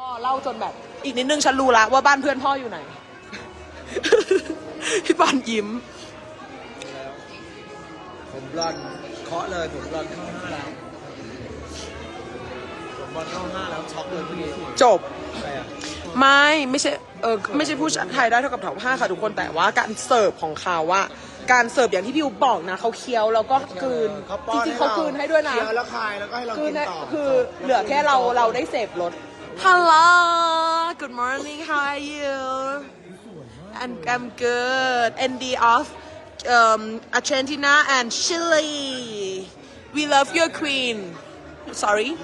พ่อเล่าจนแบบ อีกนิดนึงฉันรู้ละว่าบ้านเพื่อนพ่ออยู่ไหน พี่ปานยิ้ม ผมบลอนด์เคาะเลยผมบลอนด์เข้าห้าแล้วผมบลอนด์เข้าห้าแล้วช็อกเลยเมื่อกี้จบอะไรอะไม่ไม่ใช่เออไม่ใช่ผู้ชายได้เท่ากับแถวผ้าค่ะทุกคนแต่ว่าการเสิร์ฟของเขาว่าการเสิร์ฟอย่างที่พี่อูบอกนะเขาเคี้ยวแล้วก็กลืนเขาป้จอนริงๆเขากลืนให้ด้วยนะเคี้ยวแล้วคายแล้วก็ให้เราคืกิอนเนี่ยต่อคือเหลือแค่เราเราได้เสพรส Hello, good morning. How are you? And I'm good. ND of um, Argentina and Chile. We love your queen. Sorry.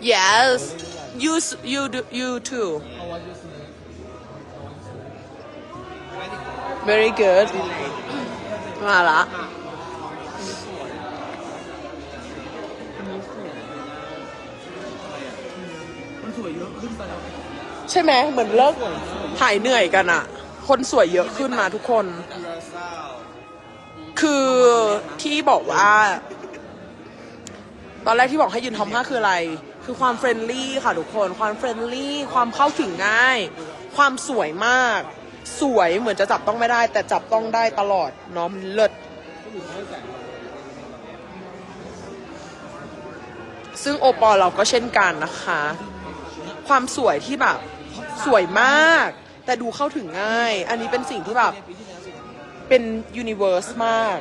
Yes. You you you too. Very good. Voila. สวยเยอะขึ้นไปแล้วใช่ไหมเหมือนเลิกหายเหนื่อยกันอะคนสวยเยอะขึ้นมาทุกคน คือที่บอกว่า ตอนแรกที่บอกให้ยืนทอมห้าคืออะไร คือความเฟรนลี่ค่ะทุกคน ความเฟรนลี่ ความเข้าถึงง่าย ความสวยมาก สวยเหมือนจะจับต้องไม่ได้ แต่จับต้องได้ตลอดเน้อมเลิศซึ่งโอปอลเราก็เช่นกันนะคะ ความสวยที่แบบสวยมาก แต่ดูเข้าถึงง่าย อันนี้เป็นสิ่งที่แบบ เป็นยูนิเวอร์สมาก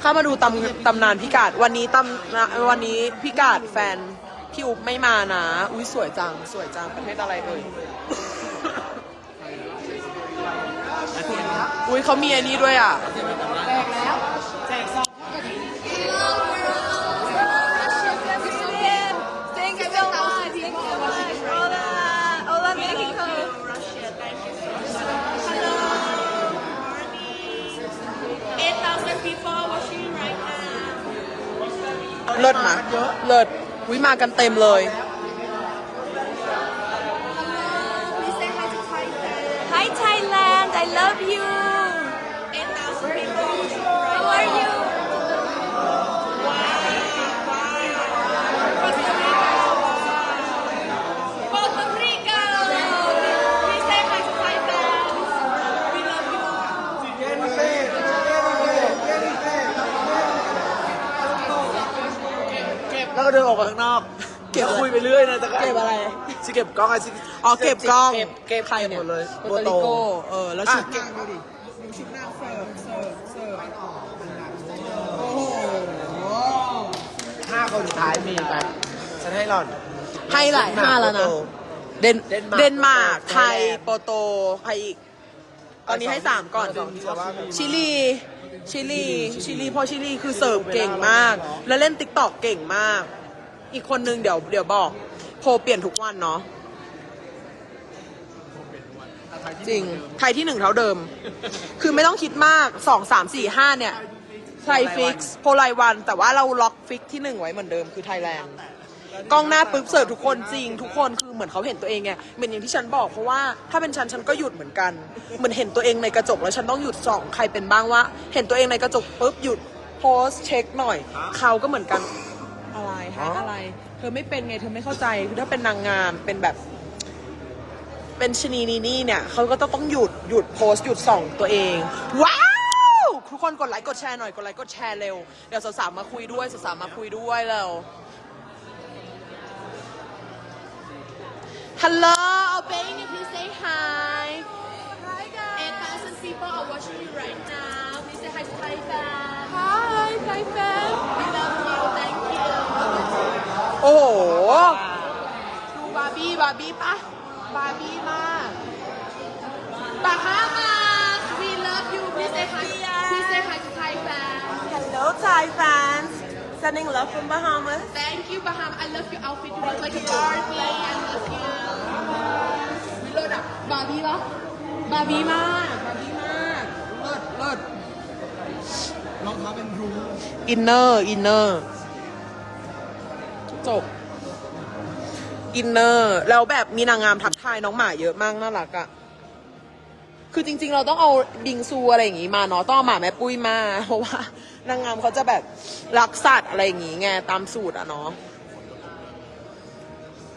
เข้ามาดูตำตำนานพิกาดวันนี้ตำนะวันนี้พิกาดแฟนพี่อุ๊บไม่มานะ อุ้ยสวยจัง สวยจัง ประเทศอะไรเอ่ยอุ้ยเขามีอันนี้ด้วยอะ ลิศนะเลิศอุ้ยมากันเต็มเลย Hi Thailand, I love you. Eight thousand people watching right How are you? Costa Rica. Please say hi to Thailand. We love you. แล้วก็เดินออกมาข้างนอก เก็บแล้วคุยไปเรื่อยนะแต่ก็เก็บอะไร ชิเก็บกล้องไอ้ชิอ๋อเก็บกล้องเก็บเก็บใครเนี่ยหมดเลยโปรตุริโกเออแล้วชุดเก็บดูดิดูชุดนางเสิร์ฟเสิร์ฟเสิร์ฟโอ้โหห้าคนสุดท้ายมีไปฉันให้หล่อน ให้หลายห้าแล้วนะ เดนเดนมาร์กเดนมาร์กโปรโตไทยไทยแลนด์โปรโตใครอีก ตอนนี้ให้สามก่อนสองที่จะว่ากันชิลี ชิลีชิลีเพราะชิลีคือเสิร์ฟเก่งมาก แล้วเล่นติ๊กตอกเก่งมาก อีกคนนึงเดี๋ยวเดี๋ยวบอกโพลเปลี่ยนทุกวันเนาะจริงไทยที่หนึ่งเท่าเดิม คือไม่ต้องคิดมากสองสามสี่ห้าเนี่ยไทยฟิกซ์โพลายวันแต่ว่าเราล็อกฟิกที่หนึ่งไว้เหมือนเดิมคือไทยแลนด์ กล้องหน้าปุ๊บเสิร์ฟทุกคนจริง ทุกคนคือเหมือนเขาเห็นตัวเองไงเหมือนอย่างที่ฉันบอกเพราะว่าถ้าเป็นฉันฉันก็หยุดเหมือนกันเหมือนเห็นตัวเองในกระจกแล้วฉันต้องหยุดส่องใครเป็นบ้างว่า เห็นตัวเองในกระจกปุ๊บหยุดโพสเช็คหน่อยเขาก็เหมือนกันอะไรฮะอะไร เธอไม่เป็นไงเธอไม่เข้าใจคือถ้าเป็นนางงามเป็นแบบ เป็นชะนีนีนี่เนี่ยเขาก็ต้องหยุดหยุดโพสต์หยุดส่องตัวเองว้าวทุกคนกดไลค์กดแชร์หน่อยกดไลค์กดแชร์เร็วเดี๋ยวสาวๆมาคุยด้วยสาวๆมาคุยด้วยเร็ว Hello Albania, please say hi. Hi guys. 8,000 people are watching you right now. Please say hi to Thai fans. Hi, Thai fans. We love you. Thank you. โอ้โห ดูบาร์บี้บาร์บี้ปะบาร์บี้มาก Bahamas, we love you. Please say hi. Please say hi to Thai fans. Hello Thai fans sending love from Bahamas Thank you, Bahamas. I love your outfit. You look like a Barbie. าร์บี้มากบาร์บี้มากเลิศเลิศรองเท้าเป็นรูอินเนอร์อินเนอร์จบอินเนอร์แล้วแบบมีนางงามทักทายน้องหมาเยอะมากน่ารักอะคือจริง ๆ เราต้องเอาบิงซูอะไรอย่างงี้มาเนาะต้องเอาหมาแม่ปุ้ยมา เพราะว่านางงามเขาจะแบบรักสัตว์อะไรอย่างงี้ไงตามสูตรอะเนาะ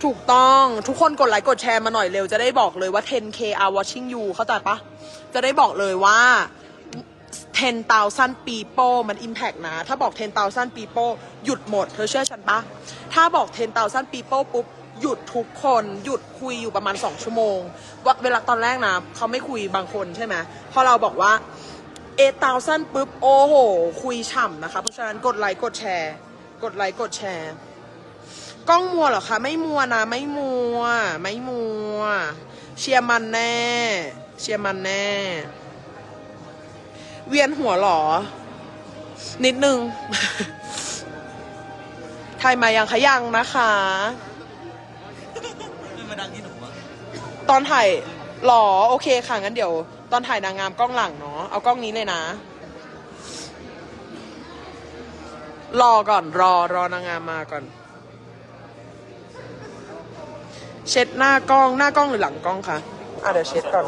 ถูกต้องทุกคนกดไลค์กดแชร์มาหน่อยเร็ว จะได้บอกเลยว่า 10k are watching you เข้าใจปะจะได้บอกเลยว่า 10,000 people มัน impact นะ ถ้าบอก 10,000 people หยุดหมด เธอเชื่อฉันปะถ้าบอก 10,000 people ปุ๊บ หยุดทุกคน หยุดคุยอยู่ประมาณ 2 ชั่วโมง ว่าเวลาตอนแรกนะ เขาไม่คุยบางคนใช่ไหมพอเราบอกว่า 8,000 ปุ๊บ โอ้โห คุยฉ่ำนะคะ เพราะฉะนั้นกดไลค์กดแชร์ กดไลค์กดแชร์ กล้องมัวเหรอคะ ไม่มัวนะ ไม่มัว ไม่มัว เชียร์มันแน่ เชียร์มันแน่ เวียนหัวเหรอ นิดนึงไทยมายังคะยังนะคะมาดังที่หนูอะตอนถ่ายหรอ โอเคค่ะ งั้นเดี๋ยว ตอนถ่ายนางงามกล้องหลังเนาะ เอากล้องนี้เลยนะ รอก่อน รอ รอนางงามมาก่อน เช็ดหน้ากล้องหน้ากล้องหรือหลังกล้องคะอะเดี๋ยวเช็ดก่อน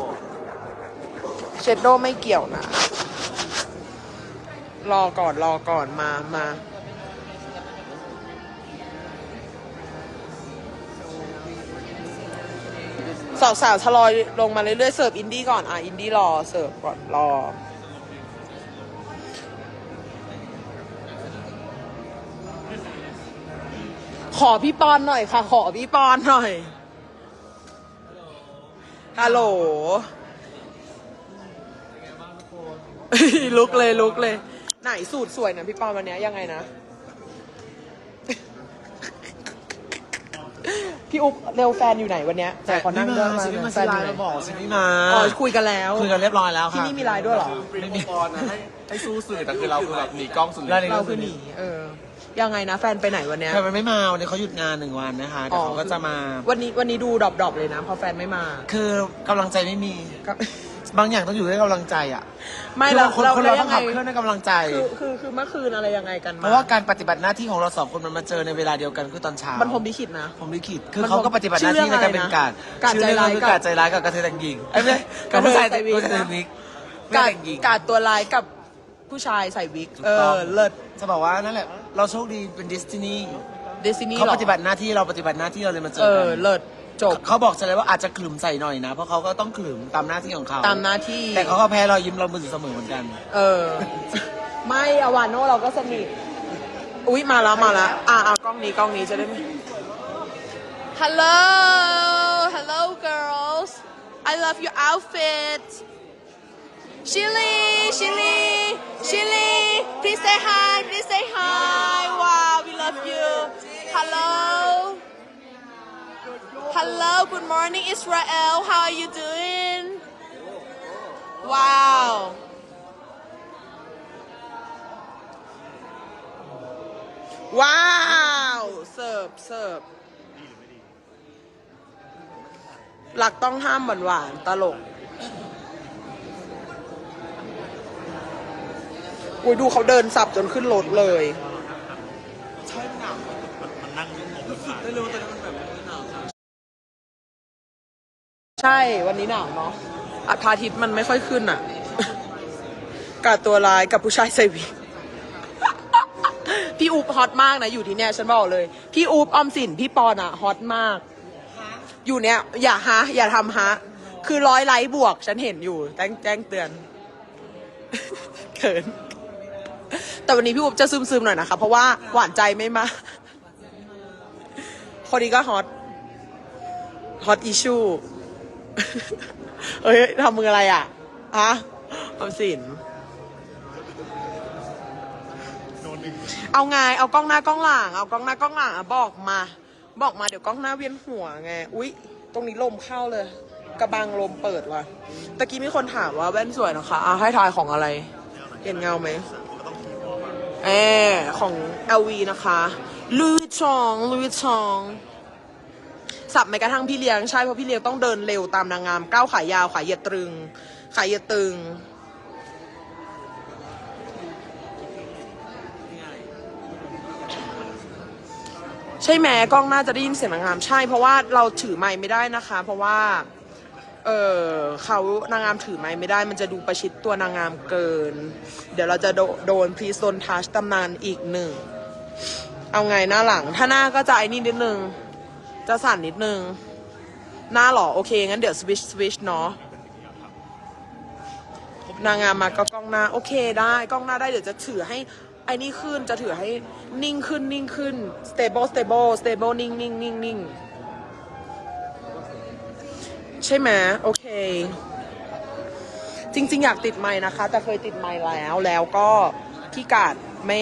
เช็ดโดไม่เกี่ยวนะ รอก่อนรอก่อนมามาสาวสาวๆทลอยลงมาเรื่อยๆเสิร์ฟอินดี้ก่อน อะ อินดี้รอเสิร์ฟก่อนรอ ขอพี่ปอนหน่อยค่ะ ขอพี่ปอนหน่อย ฮัลโหล ลุกเลยลุกเลย ไหนสูตรสวยนะพี่ปอนวันเนี้ยยังไงนะ พี่อุ๊บเร็วแฟนอยู่ไหนวันเนี้ยแต่ขอนั่งด้วยสิไม่มาแฟสินอไลยู่ไหนน์มาบอกสิไม่มาอ๋อคุยกันแล้ว คุยกันเรียบร้อยแล้วที่ค่ะ นี่มีไลน์ด้วยเหรอไม่มีปอนนะให้ให้สู้สื่อแต่คือเราคือแบบหนีกล้องสุดไลฤทน์ธิ์เราคือหนีเออ ยังไงนะแฟนไปไหนวันเนี้ยแต่มันไม่มาวันนี้เขาหยุดงานหนึ่งวันนะคะเดี๋ยวเขาก็จะมา วันนี้วันนี้ดูดรอปๆเลยนะเพราะแฟนไม่มา คือกำลังใจไม่มีก็บางอย่างต้องอยู่ด้วยกำลังใจอะ ไม่คือเราคนเราคนแล้เราวต้ยัองงไงขับเคลื่อนด้วยกำลังใจ คือคือคือเมื่อคืนอะไรยังไงกันเพมาราะว่าการปฏิบัติหน้าที่ของเราสองคนมันมาเจอในเวลาเดียวกันคือตอนเช้ามันผมลิขิตนะผมลิขิตคือมันเขาก็ปฏิบัติหน้าที่ในการเป็นการการชื่อเรื่องใจร้ายคือกบการใจร้ายกับกระเทยแต่งหญิงไอ้ยไม่ใช่กับผู้ชายแต่งกระเทยใส่วิกผู้ชายแต่งวิกกาดแต่งหญิงกาดตัวร้ายกับผู้ชายใส่วิกถูกเอต้องอเลิศจะบอกว่านั่นแหละ เราโชคดีเป็นดิสตินีเดซินี่เขาหรอปฏิบัติหน้าที่เราปฏิบัติหน้าที่เราเลยมาเจเอออกันเลิศจบเขาบอกฉันเลยว่าอาจจะขลุ่มใส่หน่อยนะ เพราะเขาก็ต้องขลุ่มตามหน้าที่ของเขาตามหน้าที่แต่เขาก็แพ้รอยยิ้มเรามือเสมอเหมือนกัน เออ ไม่อวานโนเราก็สนิทอุ๊ยมาแล้วมาแล้วอะอะกล้องนี้กล้องนี้จะได้ไม่ Hello Hello girls I love your outfit Chili Chili Chili please say hi please say hi wow we love you Hello Hello good morning Israel how are you doing Wow ว้าวเสิร์ฟเสิร์ฟหลักต้องห้ามหวานหวานๆตลก อุ้ยดูเขาเดินสับจนขึ้นรถเลยไม่รู้แต่มันแบบหนาวใช่วันนี้หนาวเนาะอะพระอาทิตย์มันไม่ค่อยขึ้นอะกับตัวลายกับผู้ชายใส่วิกพี่อูปฮอตมากนะ อยู่ที่เนี่ยฉันบอกเลย พี่อูปออมสินพี่ปอนอะฮอตมาก อยู่เนี่ย อย่าฮะ อย่าทำฮะ คือร้อยไลค์บวก ฉันเห็นอยู่ แจ้งแจ้งเตือนเขิน แต่วันนี้พี่อูปจะซึมๆหน่อยนะคะ เพราะว่าหวานใจไม่มาคนนี้ก็ฮอตฮอตอิชูเอ้ยทำมืออะไรอะฮะออมสินเอาไงเอากล้องหน้ากล้องหลัง เอากล้องหน้ากล้องหลังบอกมา บอกมาเดี๋ยวกล้องหน้าเวียนหัวไง อุ๊ย ตรงนี้ลมเข้าเลย กระบังลมเปิดว่ะตะกี้มีคนถามว่าแว่นสวยนะคะอะให้ทายของอะไร เห็นเงาไหม เออของ LV นะคะลุยชองลุยชองสับแม้กระทั่งพี่เลี้ยงใช่เพราะพี่เลี้ยงต้องเดินเร็วตามนางงามก้าวขายาวขายเหยียดตรึง ขายเหยียดตึง ใช่ไหมกล้องน่าจะได้ยินเสียงนางงามใช่เพราะว่าเราถือไม้ไม่ได้นะคะ เพราะว่า เออเขานางงามถือไม้ไม่ได้ มันจะดูประชิดตัวนางงามเกิน เดี๋ยวเราจะโดโดนพรีโซนทัชตำนานอีกหนึ่ง เอาไงหน้าหลัง ถ้าหน้าก็จะไอ้นี่นิดนึง จะสั่นนิดนึง หน้าหรอ โอเค งั้นเดี๋ยวสวิชสวิชเนาะนางงามมาก็กล้องหน้า โอเคได้กล้องหน้าได้เดี๋ยวจะถือให้ไอ้นี่ขึ้นจะถือให้นิ่งขึ้นนิ่งขึ้น stable stable stable นิ่งนิ่งนิ่งนิ่ง ใช่ไหมโอเค จริง ๆ อยากติดไมค์นะคะ แต่เคยติดไมค์แล้วแล้วก็ขี้กาดไม่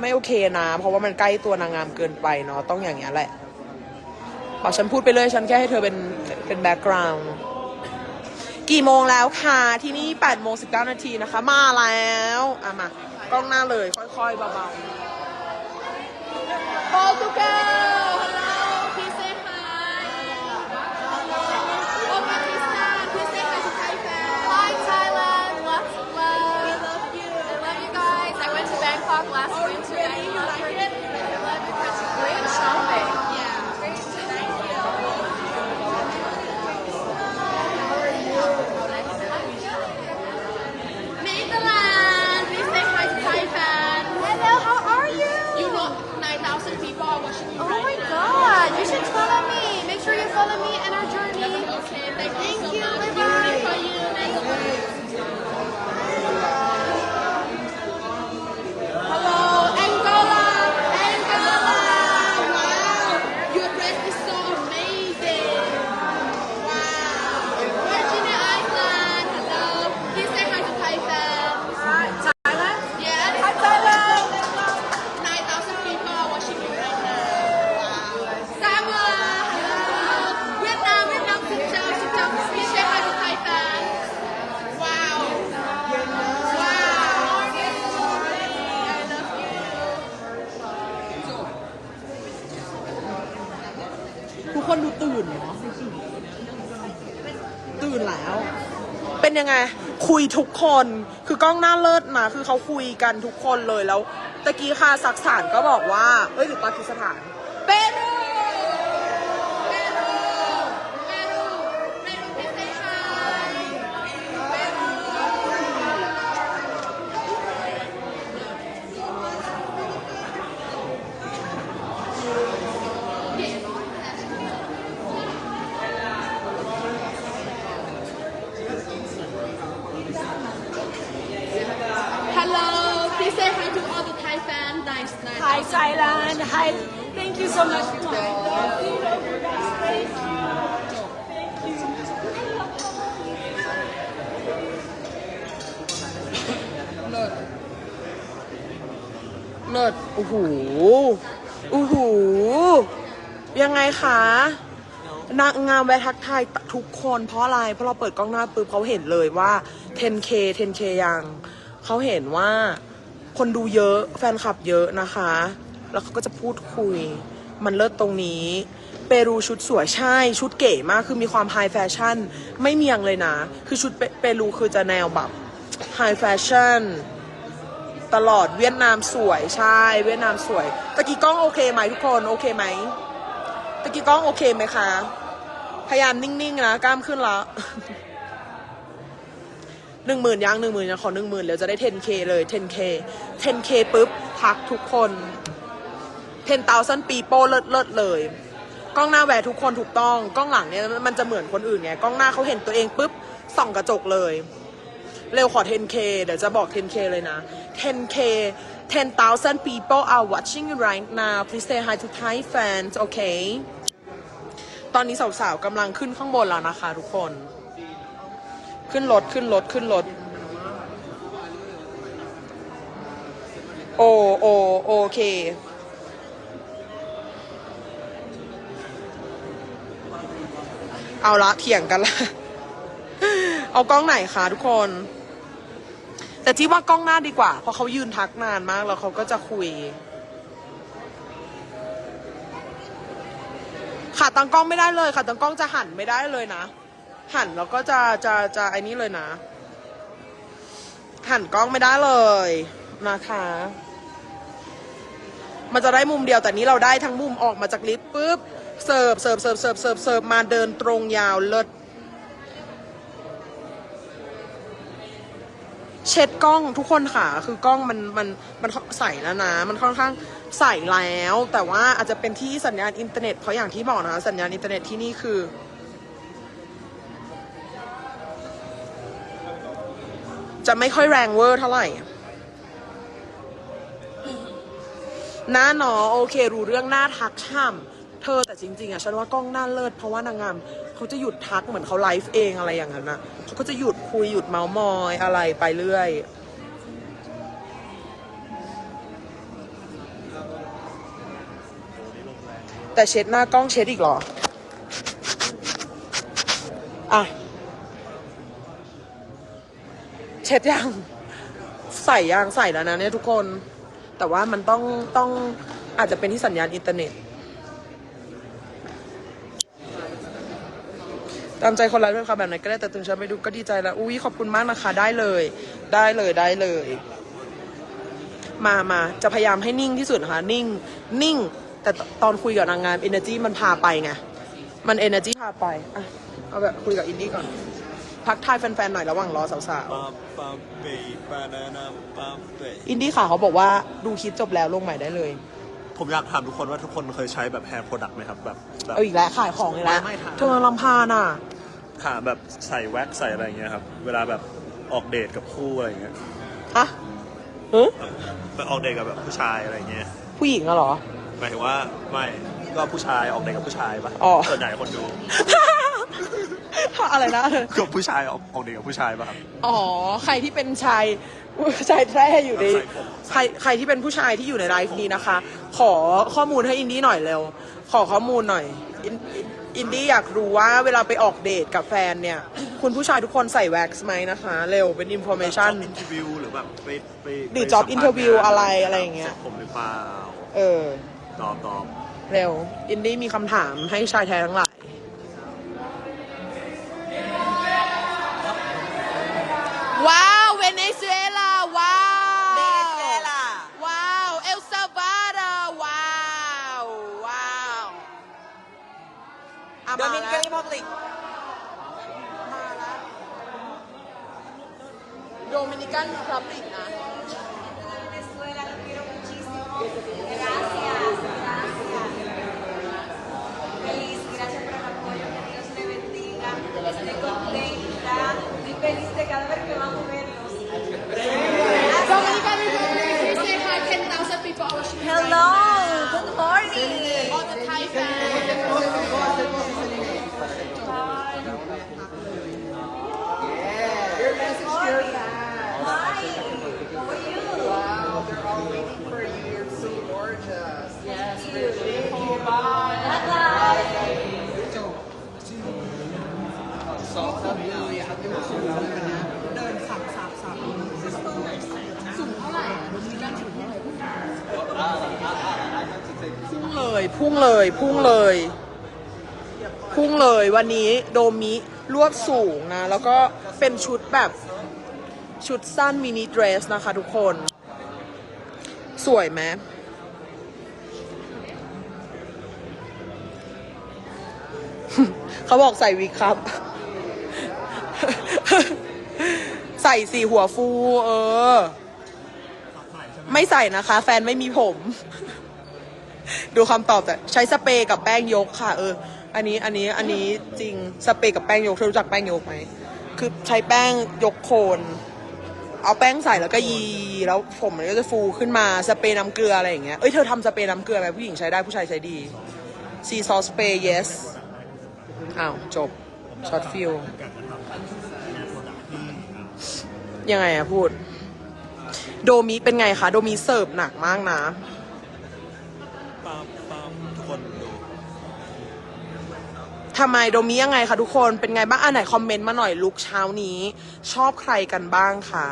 ไม่โอเคนะ เพราะว่ามันใกล้ตัวนางงามเกินไปเนาะต้องอย่างเงี้ยแหละบอกฉันพูดไปเลยฉันแค่ให้เธอเป็นเป็นแบ็กกราวน์กี่โมงแล้วคะที่นี่8โมง19นาทีนะคะ มาแล้วอะมากล้องหน้าเลย ค่อยๆเบา Portugal! Hello! Please say hi! Oh, Pakistan! Please say hi to Thailand! Hi, Thailand! Lots of love! We love you! I love you guys! I went to Bangkok last winter and I love it. I love it. That's great shopping. Yeah, great. Thank you. Netherlands! Please say hi to Thai fans! Hello, how are you? You know 9,000 people are watching you Oh right my now. god, you should follow me. Make sure you follow me and our journey. Okay, thank, Thank you so you, much. bye-bye. Rooting for you. Hello, Angola, Angola. Wow, your dress is so amazing. Wow, Virginia Island. Hello, please say hi to Thai fans. Hi, Thailand. Yes. Hi, Thailand. 9,000 people are watching you right now. Wow. Samoa, hello. Vietnam, Vietnam, xin chào, xin chào. Please say hi to Thai fans. Wow. Wow. I love you. ๆ ทุกคนดูตื่นเนาะตื่นแล้ว เป็นยังไง คุยทุกคน คือกล้องหน้าเลิศนะคือเขาคุยกันทุกคนเลยแล้วตะกี้ค่ะสักสารก็บอกว่าเอ้ยหรือปากีสถาน เปรูเปรูเปรูเปรู please say hi. ฮัลโหล please say hi to all the Thai fans nice nice Hi, Thailand. Hi. Thank you so much. I love you. Thank you. เลิศโอ้โหโอ้โหยังไงคะนางงามแวะทักทายทุกคนเพราะอะไร เพราะเราเปิดกล้องหน้าปุ๊บเขาเห็นเลยว่า 10k 10k ยังเขาเห็นว่า คนดูเยอะแฟนคลับเยอะนะคะ แล้วเขาก็จะพูดคุย มันเลิศตรงนี้เปรูชุดสวยใช่ชุดเก๋มากคือมีความไฮแฟชั่นไม่เมียงเลยนะ คือชุดเปเปรูคือจะแนวแบบไฮแฟชั่นตลอดเวียดนามสวยใช่ เวียดนามสวยตะกี้กล้องโอเคไหมทุกคนโอเคไหมตะกี้กล้องโอเคไหมคะ พยายามนิ่งๆนะกล้ามขึ้นละ หนึ่งหมื่นยังหนึ่งหมื่นยังขอหนึ่งหมื่นเดี๋ยวจะได้ 10k เลย 10k 10k ปุ๊บทักทุกคน10,000 people เลิศเลิศเลย กล้องหน้าแหวทุกคนถูกต้อง กล้องหลังเนี่ยมันจะเหมือนคนอื่นไง กล้องหน้าเขาเห็นตัวเองปุ๊บส่องกระจกเลย เร็วขอ 10k เดี๋ยวจะบอก 10k เลยนะ 10k 10,000 people are watching you right now please say hi to Thai fans okay ตอนนี้สาวๆกำลังขึ้นข้างบนแล้วนะคะทุกคน ขึ้นรถขึ้นรถขึ้นรถโอโอโอเค เอาละเถียงกันละเอากล้องไหนคะทุกคน แต่ที่ว่ากล้องหน้าดีกว่า เพราะเขายืนทักนานมากแล้วเขาก็จะคุย ขาตั้งกล้องไม่ได้เลยขาตั้งกล้องจะหันไม่ได้เลยนะ หันแล้วก็จะจะจะไอ้นี้เลยนะ หันกล้องไม่ได้เลยนะคะ มันจะได้มุมเดียวแต่นี้เราได้ทั้งมุมออกมาจากลิฟต์ปุ๊บเสิร์ฟเสิร์ฟเสิร์ฟเสิร์ฟเสิร์ฟเสิร์ฟมาเดินตรงยาวเลิศเช็ดกล้องทุกคนค่ะ คือกล้องมันมันมันใสแล้วนะ มันค่อนข้างใส่แล้ว แต่ว่าอาจจะเป็นที่สัญญาณอินเทอร์เน็ตเพราะอย่างที่บอกนะสัญญาณอินเทอร์เน็ตที่นี่คือ จะไม่ค่อยแรงเวอร์เท่าไหร่ หน้าหนอโอเค รู้เรื่องหน้าทักช่ำเธอแต่จริง ๆอะฉันว่ากล้องหน้าเลิศเพราะว่านางงามเขาจะหยุดทักเหมือนเขาไลฟ์เองอะไรอย่างนั้นนะเขาก็จะหยุดคุยหยุดเมาส์มอยอะไรไปเรื่อยแต่เช็ดหน้ากล้องเช็ดอีกเหรอ อะ เช็ดยังใส่ยังใส่แล้วนะเนี่ยทุกคน แต่ว่ามันต้องต้องอาจจะเป็นที่สัญญาณอินเทอร์เน็ต ตามใจคนรักเรื่องค่ะแบบไหนก็ได้แต่ถึงฉันไปดูก็ดีใจแล้วอุ้ยขอบคุณมากนะคะ ได้เลย ได้เลยได้เลย มามาจะพยายามให้นิ่งที่สุดนะคะนิ่ง นิ่ง แต่ตอนคุยกับนางงาม energy มันพาไปไง มัน energy พาไปอะเอาแบบคุยกับอินดี้ก่อน ทักทายแฟนๆหน่อยระหว่างรอสาวปาปาเปปานานาปาเปๆ อินดี้ค่ะเขาบอกว่าดูคลิปจบแล้วลงใหม่ได้เลย ผมอยากถามทุกคนว่าทุกคนเคยใช้แบบ hair product ไหมครับ แบบแบบ เอาอีกแล้วขายของอีกแล้วไม่ไม่ถาม เธอลำพานอะ ถามแบบใส่แว็กซ์ใส่อะไรอย่างเงี้ยครับ เวลาแบบออกเดทกับคู่อะไรอย่างเงี้ยฮะเฮ้ยแบบออกเดทกับแบบผู้ชายอะไรอย่างเงี้ย ผู้หญิงอะเหรอ หมายถึงว่าไม่ก็ผู้ชายออกเดทกับผู้ชายปะอ๋อ ส่วนใหญ่คนดู อะไรนะก็ผู้ชายออกออกเดทกับผู้ชายปะครับ อ๋อ ใครที่เป็นชายชายแท้อยู่ในใส่ผมใครใครที่เป็นผู้ชายที่อยู่ในไลฟ์นี้นะคะ ขอข้อมูลให้อินดี้หน่อยเร็ว ขอข้อมูลหน่อยอินอินอินดี้อยากรู้ว่าเวลาไปออกเดทกับแฟนเนี่ย คุณผู้ชายทุกคนใส่แว็กซ์ไหมนะคะ เร็วเป็นอินโฟเมชันอินเทอร์วิวหรือแบบไปไปหรือไป job สัมภาษณ์ interview งานอะไรอะไรอย่างเงี้ยสระผมหรือเปล่าเออตอบตอบเร็ว อินดี้มีคำถามให้ชายแท้ทั้งหลาย ว้าวเวเนซุเอลาว้าวเนเซล่าว้าวเอลซาวาดอร์ว้าวว้าวอะโดมามินิแล้กันวรีพับลิกมาแล้วโดมินิกันรีพับลิกนะ feliz de cada vez que vamos a verlos. Dominica Republic, here say hi 10,000 people. I wish you Hello, good morning. all the Thai fans. พุ่งเพุ่งเลยพุ่งเลย พุ่งเลยวันนี้โดมิรวบสูงนะ แล้วก็เป็นชุดแบบชุดสั้นมินิเดรสนะคะทุกคน สวยไหมเขาบอกใส่วิกครับ ใส่สีหัวฟู เออ ไม่ใส่นะคะ แฟนไม่มีผม ดูคำตอบแต่ใช้สเปรย์กับแป้งยกค่ะ เออ อันนี้อันนี้อันนี้จริงสเปรย์กับแป้งยกเธอรู้จักแป้งยกไหมคือใช้แป้งยกโคน เอาแป้งใส่แล้วก็ยีแล้วผมมันก็จะฟูขึ้นมาสเปรย์น้ำเกลืออะไรอย่างเงี้ยเอ้ยเธอทำสเปรย์น้ำเกลือไหมผู้หญิงใช้ได้ผู้ชายใช้ดีซีซอสสเปรย์ yes อ้าวจบช็อตฟิลยังไงอะพูด โดมิเป็นไงคะ โดมิเสิร์ฟหนักมากนะ ทำไมโดมิยังไงคะทุกคนเป็นไงบ้างอะไหนคอมเมนต์มาหน่อยลุกเช้านี้ ชอบใครกันบ้างคะ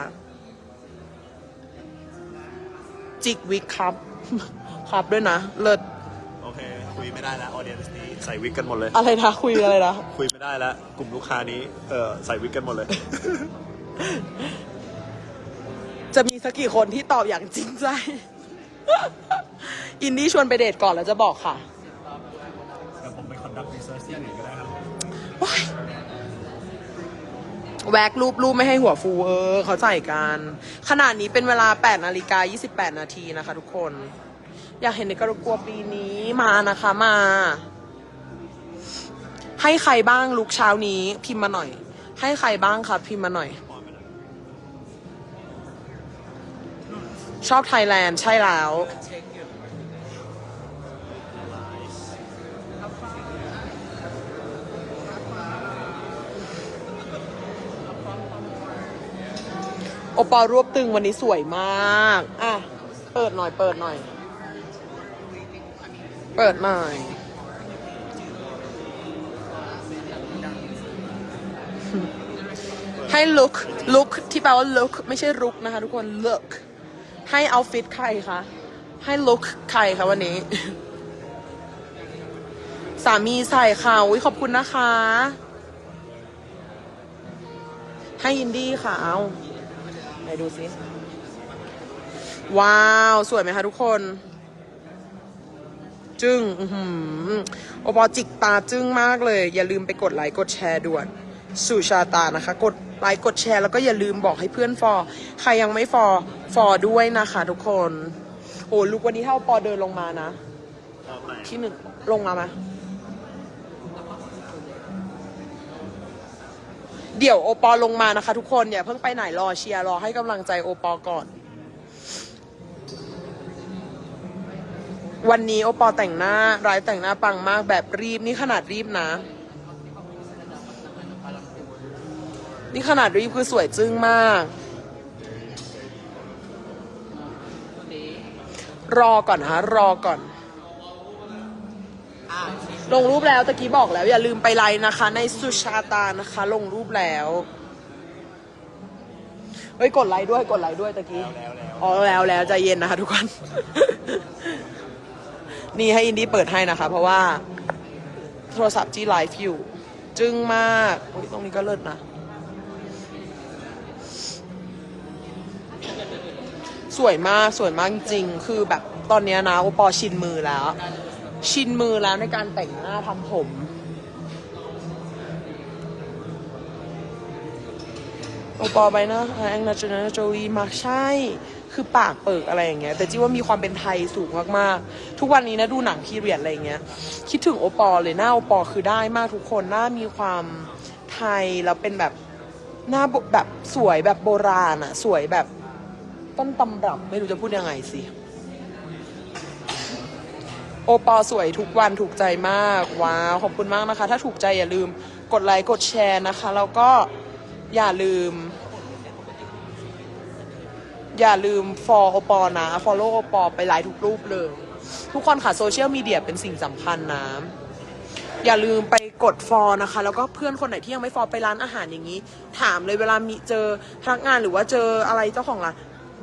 จิกวิกครับ ครับด้วยนะ เลิศโอเค คุยไม่ได้แล้วออเดียนนี้ใส่วิกกันหมดเลย อะไรนะคุยอะไรนะ คุยไม่ได้แล้วกลุ่มลูกค้านี้เออใส่วิกกันหมดเลย จะมีสักกี่คนที่ตอบอย่างจริงใจ อินดี้ชวนไปเดทก่อนแล้วจะบอกค่ะเดี๋ ยวผมไปคอนดักต์รีเสิร์ชที่อื่นก็ได้ครับว้ายแวกรูปรูปไม่ให้หัวฟูเออเขาใส่กัน ขนาดนี้เป็นเวลา8นาฬิกา28 นาทีนะคะ ทุกคน อยากเห็นในกระกัวปีนี้มานะคะมา ให้ใครบ้างลุกเช้านี้พิมพ์มาหน่อย ให้ใครบ้างคะพิมพ์มาหน่อย ชอบไทยแลนด์ใช่แล้ว อปอลรวบตึงวันนี้สวยมาก อะ เปิดหน่อย เปิดหน่อย เปิดหน่อยให้ look look ที่แปลว่า look ไม่ใช่ look นะคะ ทุกคน look ให้เอาฟิตใครคะ ให้ look ใครคะวันนี้ สามีใส่ค่ะอุ้ยขอบคุณนะคะ ให้อินดี้ค่ะเอาไห นดูสิว้าว สวยไหมคะทุกคน จึ้งอื้อหือโอปอจิกตาจึ้งมากเลย อย่าลืมไปกดไลค์กดแชร์ด่วนสู่ชาตานะคะ กดไลค์กดแชร์แล้วก็อย่าลืมบอกให้เพื่อนฟอใครยังไม่ฟอฟอด้วยนะคะทุกคน โอ้ลูกวันนี้ถ้าโอปอเดินลงมานะรอบไหนที่หนึ่งลงมาไหม เดี๋ยวโอปอลงมานะคะ ทุกคนอย่าเพิ่งไปไหนรอเชียร์รอให้กำลังใจโอปอก่อน วันนี้โอปอแต่งหน้ารายแต่งหน้าปังมากแบบรีบนี่ขนาดรีบนะ นี่ขนาดรีบคือสวยจึ้งมาก รอก่อนนะคะรอก่อน ลงรูปแล้วตะกี้บอกแล้ว อย่าลืมไปไลน์นะคะ ในสุชาตานะคะ ลงรูปแล้วเฮ้ยกดไลค์ด้วยกดไลค์ด้วยตะกี้อ๋อแล้วแล้วใจเย็นนะคะ ทุกคน นี่ให้อินดี้เปิดให้นะคะ เพราะว่า โทรศัพท์ที่ไลฟ์อยู่ จึ้งมากอุ๊ยตรงนี้ก็เลิศนะ สวยมากสวยมากจริงๆคือแบบตอนเนี้ยนะโอปอชินมือแล้ว ชินมือแล้วในการแต่งหน้าทำผม โอปอไปนะแองนาจนาโจวีมากใช่ คือปากเปิกอะไรอย่างเงี้ย แต่จีว่ามีความเป็นไทยสูงมากๆ ทุกวันนี้นะดูหนังพีเรียดอะไรอย่างเงี้ย คิดถึงโอปอเลยหน้าโอปอคือได้มากทุกคน หน้ามีความไทย แล้วเป็นแบบหน้าแบบสวยแบบโบราณอะสวยแบบต้นตำรับไม่รู้จะพูดยังไงสิ โอปอสวยทุกวันถูกใจมาก ว้าว ขอบคุณมากนะคะ ถ้าถูกใจอย่าลืมกดไลค์กดแชร์นะคะ แล้วก็อย่าลืม อย่าลืม for โอปอนะ follow โอปอไปไลค์ทุกรูปเลย ทุกคนค่ะโซเชียลมีเดียเป็นสิ่งสำคัญนะอย่าลืมไปกด for นะคะ แล้วก็เพื่อนคนไหนที่ยังไม่ for ไปร้านอาหารอย่างนี้ ถามเลยเวลามีเจอพนักงานหรือว่าเจออะไรเจ้าของร้าน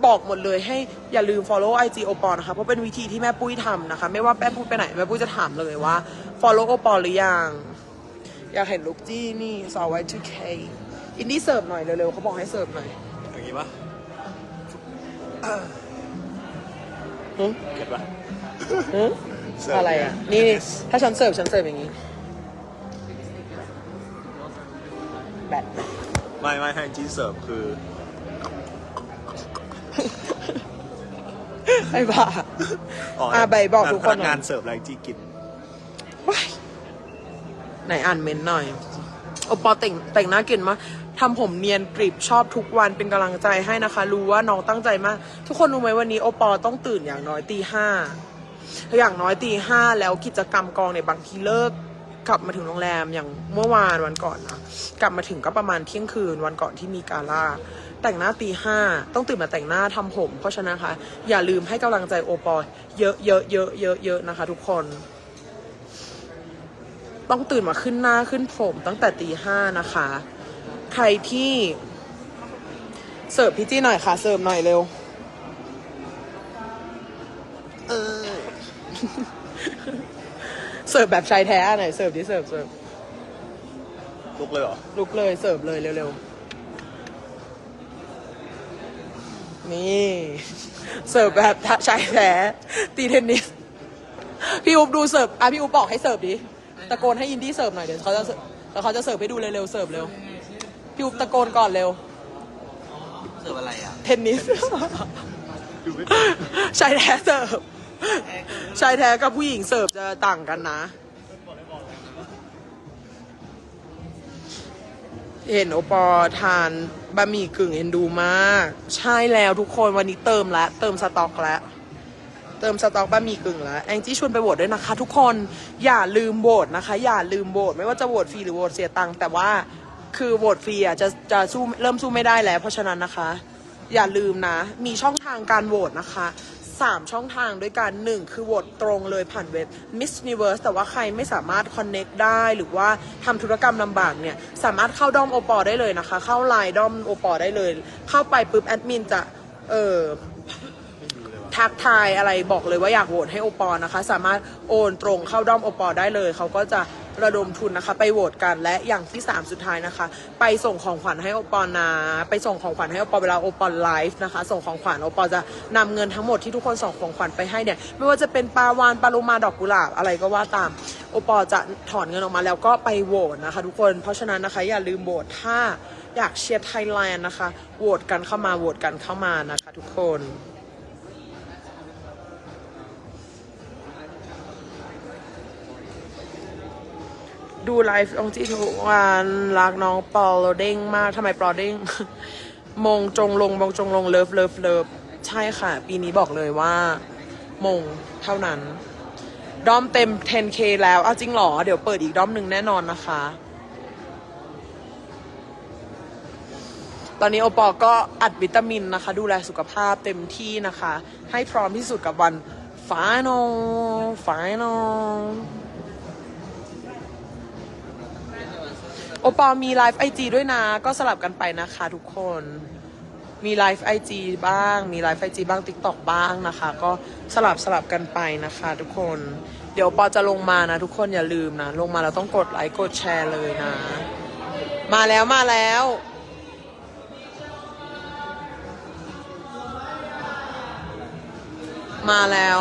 บอกหมดเลยให้อย่าลืม follow IG โอปอนะคะ เพราะเป็นวิธีที่แม่ปุ้ยทำนะคะ ไม่ว่าแม่ปุ้ยไปไหนแม่ปุ้ยจะถามเลยว่า follow โอปอหรือยัง อยากเห็นลุกจี้นี่สาวไว้ 2K อินดี้เสิร์ฟหน่อยเร็วๆเขาบอกให้เสิร์ฟหน่อยอย่างงี้ปะหึเก็ตปะหึอะไรอะนี่นี่ถ้าฉันเสิร์ฟฉันเสิร์ฟอย่างนี้แบบไม่ไม่ให้จีเสิร์ฟคือ ไอ้บ้า อะใบบอกทุกคนหน่อย พงานเสิร์ฟอะไรจีกิน ว้ายไหนอ่านเมนต์หน่อย โอปอแต่งแต่งหน้าเก่งมากทำผมเนียนกริบชอบทุกวันเป็นกำลังใจให้นะคะ รู้ว่าน้องตั้งใจมาก ทุกคนรู้ไหมวันนี้โอปอต้องตื่นอย่างน้อยตีห้าอย่างน้อยตีห้าแล้วกิจกรรมกองเนี่ยบางทีเลิก กลับมาถึงโรงแรมอย่างเมื่อวานวันก่อนนะกลับมาถึงก็ประมาณเที่ยงคืนวันก่อนที่มีกาล่าแต่งหน้าตีห้าต้องตื่นมาแต่งหน้าทำผม เพราะฉะนั้นนะคะอย่าลืมให้กำลังใจโอปอเยอะเยอะเยอะเยอะเยอะนะคะ ทุกคน ต้องตื่นมาขึ้นหน้าขึ้นผมตั้งแต่ตีห้านะคะ ใครที่เสิร์ฟพี่จี้หน่อยค่ะ เสิร์ฟหน่อยเร็ว เออ เสิร์ฟแบบชายแท้หน่อยเสิร์ฟดิเสิร์ฟเสิร์ฟลุกเลยเหรอ ลุกเลยเสิร์ฟเลยเร็วๆ นี่ เสิร์ฟแบบชายแท้ตีเทนนิส พี่อุ๊บดูเสิร์ฟอะพี่อุ๊บบอกให้เสิร์ฟดิ ตะโกนให้อินดี้เสิร์ฟหน่อยเดี๋ยวเขาจะเสิร์ฟเดี๋ยวเขาจะเสิร์ฟให้ดูเร็วๆเสิร์ฟเร็ว พี่อุ๊บตะโกนก่อนเร็ว เสิร์ฟอะไรอะ เทนนิสชายแท้เสิร์ฟ ชายแท้กับผู้หญิงเสิร์ฟจะต่างกันนะ เห็นโอปอทานบะหมี่กึ่งเอ็นดูมาก ใช่แล้วทุกคนวันนี้เติมแล้วเติมสต็อกแล้วเติมสต็อกบะหมี่กึ่งแล้วแองจี้ชวนไปโหวตด้วยนะคะ ทุกคนอย่าลืมโหวตนะคะ อย่าลืมโหวตไม่ว่าจะโหวตฟรีหรือโหวตเสียตังค์แต่ว่าคือโหวตฟรีอะจะจะสู้เริ่มสู้ไม่ได้แล้ว เพราะฉะนั้นนะคะ อย่าลืมนะ มีช่องทางการโหวตนะคะ สามช่องทางด้วยกันหนึ่งคือโหวตตรงเลยผ่านเว็บ Miss Universe แต่ว่าใครไม่สามารถ connect ได้หรือว่าทำธุรกรรมลำบากเนี่ย สามารถเข้าด้อมโอปอได้เลยนะคะ เข้าไลน์ด้อมโอปอได้เลย เข้าไปปุ๊บแอดมินจะ เออทักทายอะไรบอกเลยว่าอยากโหวตให้โอปอนะคะ สามารถโอนตรงเข้าด้อมโอปอได้เลย เขาก็จะ ระดมทุนนะคะ ไปโหวตกันและอย่างที่ 3 สุดท้ายนะคะ ไปส่งของขวัญให้โอปอนะ ไปส่งของขวัญให้โอปอเวลาโอปอไลฟ์นะคะ ส่งของขวัญโอปอจะนำเงินทั้งหมดที่ทุกคนส่งของขวัญไปให้เนี่ยไม่ว่าจะเป็นปลาวานปลาโลมาดอกกุหลาบอะไรก็ว่าตามโอปอจะถอนเงินออกมาแล้วก็ไปโหวตนะคะ ทุกคนเพราะฉะนั้นนะคะอย่าลืมโหวตถ้าอยากเชียร์ไทยแลนด์นะคะโหวตกันเข้ามาโหวตกันเข้ามานะคะ ทุกคน ดูไลฟ์องที่ทุกวันรักน้องปอลเด้งมากทำไมปอเด้ง มงจงลงมงจงลงเลิฟเลิฟเลิฟใช่ค่ะ ปีนี้บอกเลยว่า มงเท่านั้น ด้อมเต็ม 10k แล้วเอาจริงเหรอ เดี๋ยวเปิดอีกด้อมหนึ่งแน่นอนนะคะ ตอนนี้โอปอก็อัดวิตามินนะคะ ดูแลสุขภาพเต็มที่นะคะ ให้พร้อมที่สุดกับวัน final final โอปอมีไลฟ์ไอจด้วยนะ ก็สลับกันไปนะคะทุกคน มีไลฟ์ไอจบ้าง มีไลฟ์ไอจบ้างติ๊กต็อกบ้างนะคะ ก็สลับสลับกันไปนะคะทุกคน เดี๋ยวปอจะลงมานะทุกคนอย่าลืมนะ ลงมาเราต้องกดไลค์กดแชร์เลยนะ มาแล้วมาแล้วมาแล้ว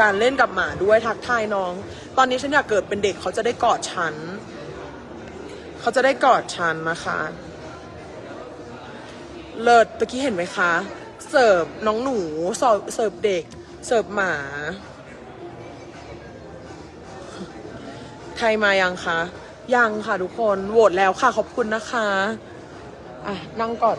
การเล่นกับหมาด้วยทักทายน้อง ตอนนี้ฉันอยากเกิดเป็นเด็กเขาจะได้กอดฉัน เขาจะได้กอดฉันนะคะ เลิศตะกี้เห็นไหมคะ เสิร์ฟน้องหนูเสิร์ฟเสิร์ฟเด็ก เสิร์ฟหมา ไทยมายังคะ ยังค่ะทุกคน โหวตแล้วค่ะขอบคุณนะคะ อะ นั่งก่อน